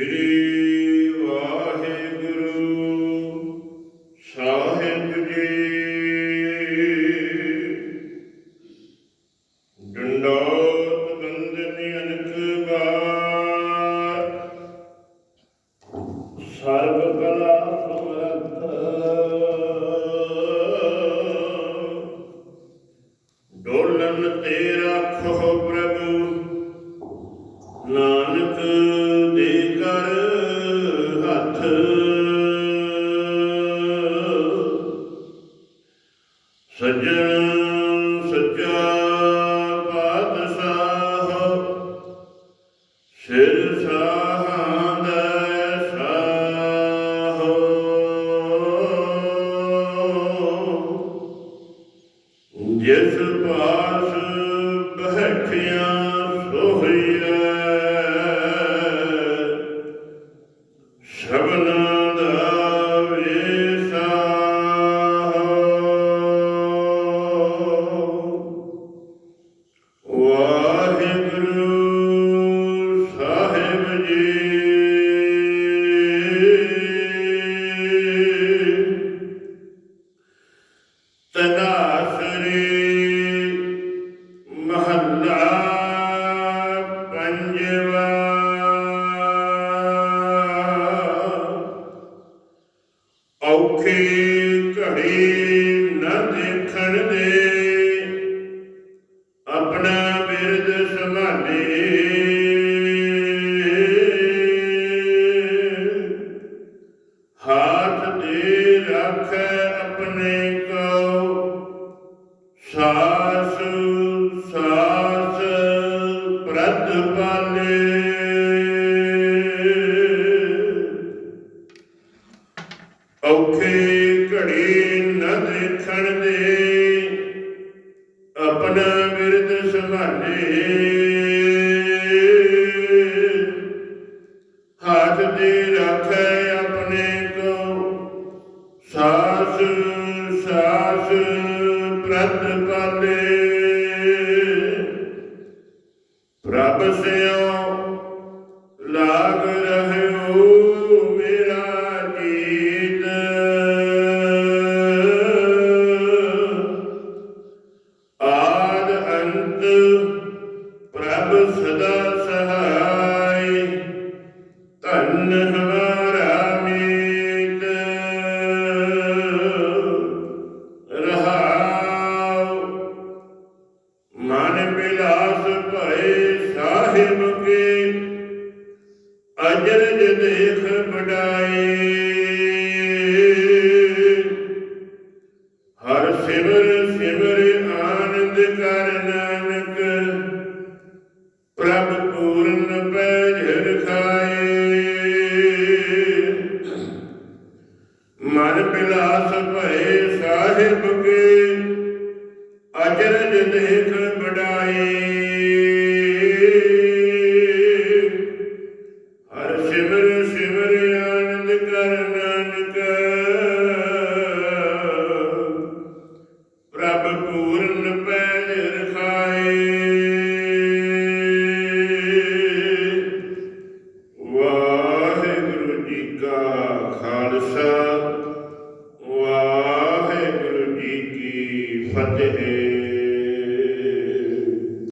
ਸ੍ਰੀ ਵਾਹਿਗੁਰੂ, ਸਾਹਿਬ ਜੀ। ਡੰਡੋਤ ਬੰਦਨੀ ਅਨਕ ਬਾਰ ਸਰਬ ਕਲਾ ਸਮਰੱਥ। ਡੋਲਨ ਤੇ ਰੱਖੋ ਪ੍ਰਭੂ, ਨਾਨਕ ਸੱਜਣ ਸੱਚਾ ਪਾਤਸ਼ਾਹ ਸਿਰ ਸਾਹਾਂ ਦਾ ਸਾਹੋ ਜਿਸ ਪਾ ਤਨਾਸਰੀ ਮਹੱਲਾ ਪੰਜਵਾ। ਔਖੀ ਘੜੀ ਨਾ ਦੇਖਣ ਦੇ ਆਪਣਾ ਬਿਰਦ ਸੰਭਾਲੇ। ਹਾਥ ਦੇ ਰੱਖ ਆਪਣੇ ਸਾਸ ਸਾਸ ਪ੍ਰਤ ਪਾਲੇ। ਔਖੇ ਘੜੀ ਨ ਦੇਖਣ ਦੇ ਆਪਣਾ ਬਿਰਦ ਸੰਭਾਲੇ। ਹੱਥ ਦੇ ਰੱਖੇ ਆਪਣੇ ਕੋ। ਸਾਸ ਸਾਸ ਪ੍ਰਭ ਸਿਓ ਲਾਗ ਰਹਿਓ ਮੇਰਾ ਜੀਤ ਆਦ ਅੰਤ ਪ੍ਰਭ ਸਦਾ ਸਹਾਈ ਧੰਨ ਮੰਗੇ ਅਜਰ ਜਨੇਖ ਬਡਾਏ ਹਰ ਸਿਮਰ ਸਿਮਰ ਆਨੰਦ ਕਰ ਨਾਨਕ। ਪ੍ਰਭ ਪੂਰਨ ਪੈਰ ਖਾਏ। ਮਨ ਬਿਲਾਸ ਭਏ ਸਾਹਿਬ ਕੇ। ਅਜਰ ਜਨੇਖ ਬਡਾਏ